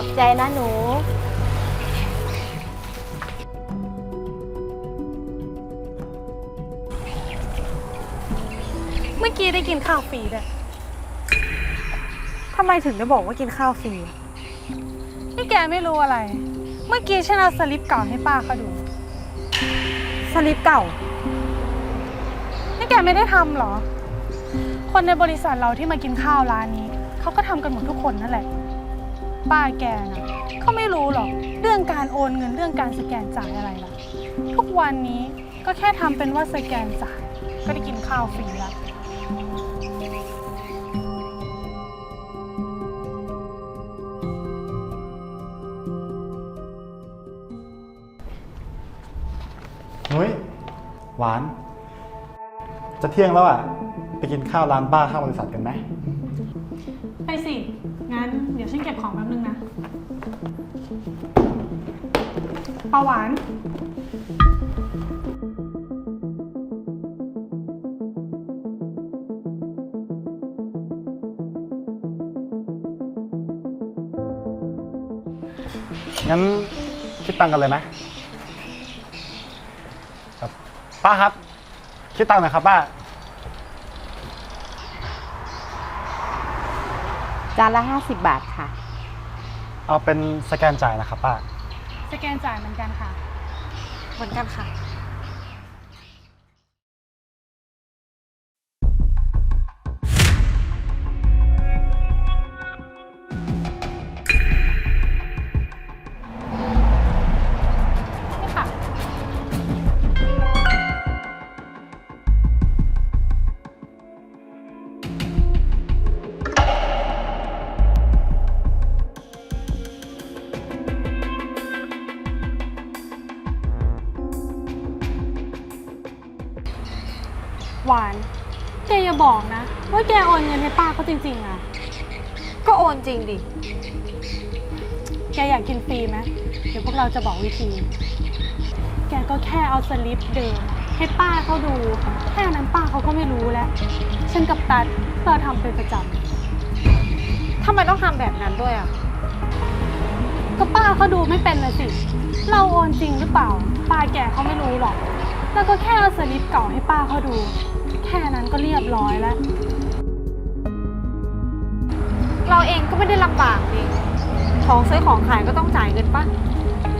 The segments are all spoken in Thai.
อบใจนะหนู เมื่อกี้ได้กินข้าวฟรีด้วยทำไมถึงได้บอกว่ากินข้าวฟรีอะนี่แกไม่รู้อะไร เมื่อกี้ฉันเอาสลิปเก่าให้ป้าเขาดู สลิปเก่า นี่แกไม่ได้ทำเหรอ คนในบริษัทเราที่มากินข้าวร้านนี้ เขาก็ทำกันหมดทุกคนนั่นแหละ ป้าแกนะเขาไม่รู้หรอกเรื่องการโอนเงินเรื่องการสแกนจ่ายอะไรละทุกวันนี้ก็แค่ทำเป็นว่าสแกนจ่าย ก็ได้กินข้าวฟรีล้วนุ้ยหวาน จะเที่ยงแล้วอะ ไปกินข้าวร้านป้าข้างบริษัทกันไหม ดี๋ยวฉันเก็บของแป๊บนึงนะปลาหวาน งั้นคิดตังค์กันเลยไหมครับป้าครับ คิดตังค์หน่อยครับป้า จานละ 50 บาทค่ะ เอาเป็นสแกนจ่ายนะครับป้า สแกนจ่ายเหมือนกันค่ะ เหมือนกันค่ะ หวาน แกอย่าบอกนะ ว่าแกโอนเงินให้ป้าเขาจริงๆอะก็โอนจริงดิ แกอยากกินฟรีไหมเดี๋ยวพวกเราจะบอกวิธี แกก็แค่เอาสลิปเดิมให้ป้าเขาดู แค่นั้นป้าเขาก็ไม่รู้แล้ว ฉันกับตัดเราทำเป็นประจทำไมต้องทำแบบนั้นด้วยอะำก็ป้าเขาดูไม่เป็นเลยสิ เราโอนจริงหรือเปล่า ป้าแกเขาไม่รู้หรอก แล้วก็แค่เอาสลิปเก่าให้ป้าเขาดู แค่นั้นก็เรียบร้อยแล้ว เราเองก็ไม่ได้ลำบากนี่ของซื้อของขายก็ต้องจ่ายเงินป่ะ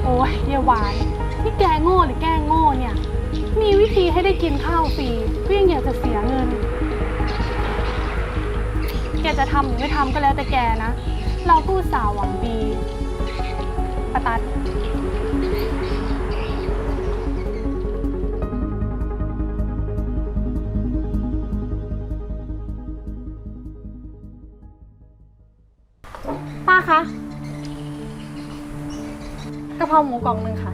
โอ้ยเยาหวานนี่แกโง่หรือแกลงโง่เนี่ย มีวิธีให้ได้กินข้าวฟรีก็ยังอยากจะเสียเงิน แกจะทำหรือไม่ทำก็แล้วแต่แกนะ เราก็อุตสาห์หวังดีปะตัด คะกะเพราหมูกล่องหนึ่งค่ะ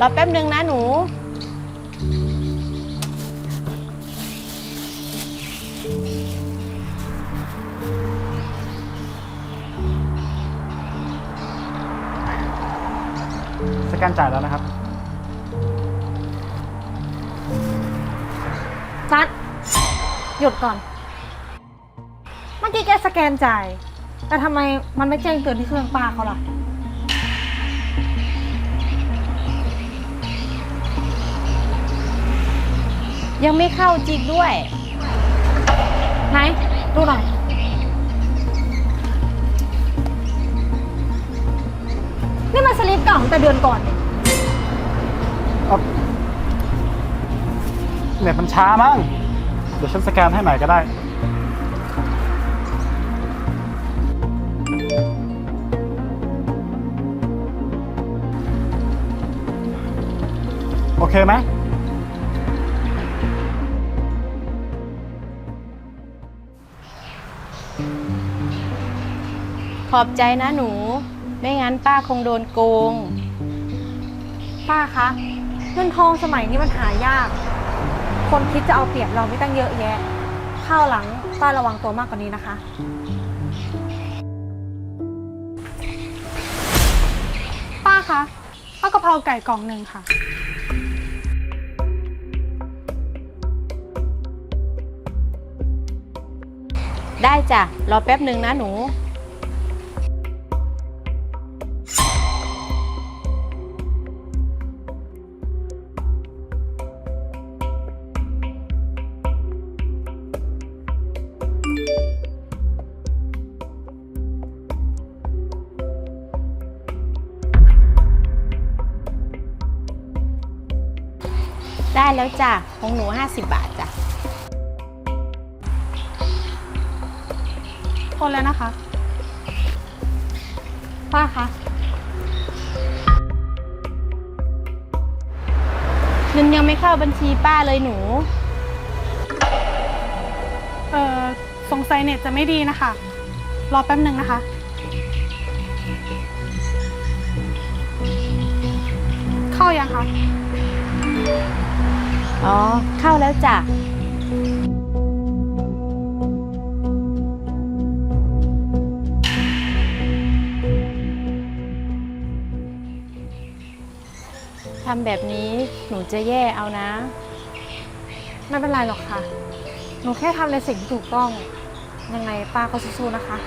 รอแป๊บนึงนะหนู สแกนจ่ายแล้วนะครับ ซัดหยุดก่อน เมื่อกี้แกสแกนจ่าย แต่ทำไมมันไม่แจ้งเตือนที่เครื่องป้าเขาล่ะ ยังไม่เข้าจริงด้วย ไหน ดูหน่อย นี่มันสลิปเก่าตั้งแต่เดือนก่อนนี่เอาเน็ตมันช้ามั้ง เดี๋ยวฉันสแกนให้ใหม่ก็ได้ โอเคไหมขอบใจนะหนู ไม่งั้นป้าคงโดนโกง ป้าคะเงินทองสมัยนี้มันหายาก คนคิดจะเอาเปรียบเราไม่ตั้งเยอะแยะข้าวหลังป้าระวังตัวมากกว่านี้นะคะ ป้าคะเอากะเพราไก่กล่องหนึ่งค่ะ ได้จ้ะ รอแป๊บหนึ่งนะหนู ได้แล้วจ้ะของหนู 50 บาทจ้ะ โอนแล้วนะคะ ป้าคะเงินยังไม่เข้าบัญชีป้าเลยหนู เออสงสัยเน็ตจะไม่ดีนะคะ รอแป๊บหนึ่งนะคะ เข้ายังคะ อ๋อ เข้าแล้วจ้ะำแบบนี้หนูจะแย่เอานะ ไม่เป็นไรหรอกค่ะ หนูแค่ทำในสิ่งที่ถูกต้อง ยังไงป้าก็สู้ๆนะคะ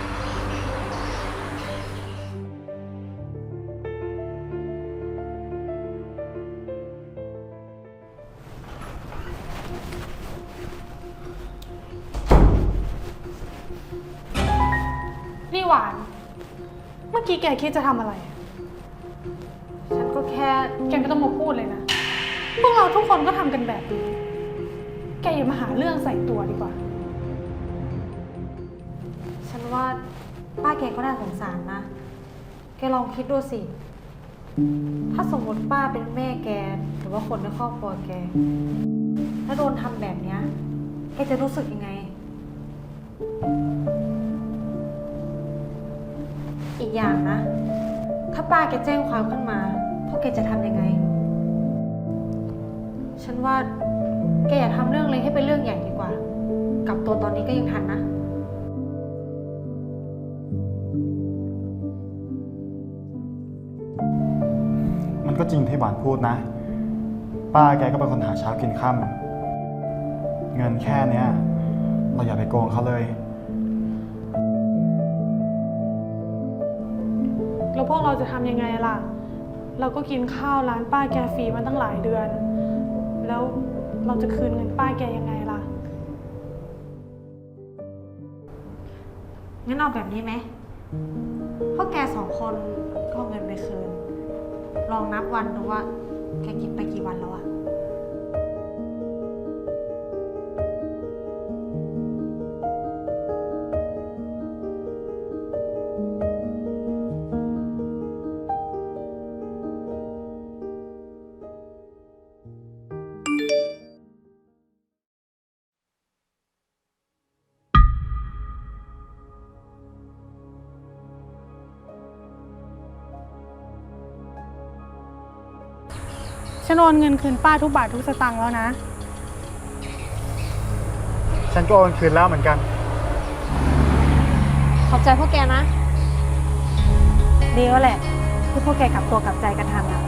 นี่หวาน เมื่อกี้แกคิดจะทำอะไร แค่แกไม่ต้องมาพูดเลยนะ พวกเราทุกคนก็ทำกันแบบนี้ แกอย่ามาหาเรื่องใส่ตัวดีกว่า ฉันว่าป้าแกก็น่าสงสารนะ แกลองคิดดูสิ ถ้าสมมติป้าเป็นแม่แก หรือว่าคนในครอบครัวแก ถ้าโดนทำแบบเนี้ย แกจะรู้สึกยังไง อีกอย่างนะ ถ้าป้าแกแจ้งความขึ้นมา พวกแกจะทำยังไง ฉันว่าแกอย่าทำเรื่องเล็กให้เป็นเรื่องใหญ่ดีกว่า กลับตัวตอนนี้ก็ยังทันนะ มันก็จริงที่หวานพูดนะ ป้าแกก็เป็นคนหาเช้ากินค่ำเงินแค่เนี้ย เราอย่าไปโกงเขาเลย แล้วพวกเราจะทำยังไงล่ะ เราก็กินข้าวร้านป้าแกฟรีมาตั้งหลายเดือน แล้วเราจะคืนเงินป้าแกยังไงล่ะ งั้นเอาแบบนี้ไหมพวกแกสองคนก็เอาเงินไปคืน ลองนับวันดูว่าแกกินไปกี่วันแล้วอะ ฉันโอนเงินคืนป้าทุกบาททุกสตางค์แล้วนะ ฉันก็โอนคืนแล้วเหมือนกัน ขอบใจพวกแกนะ ดีแล้วแหละที่พวกแกกลับตัวกลับใจกันทันอะ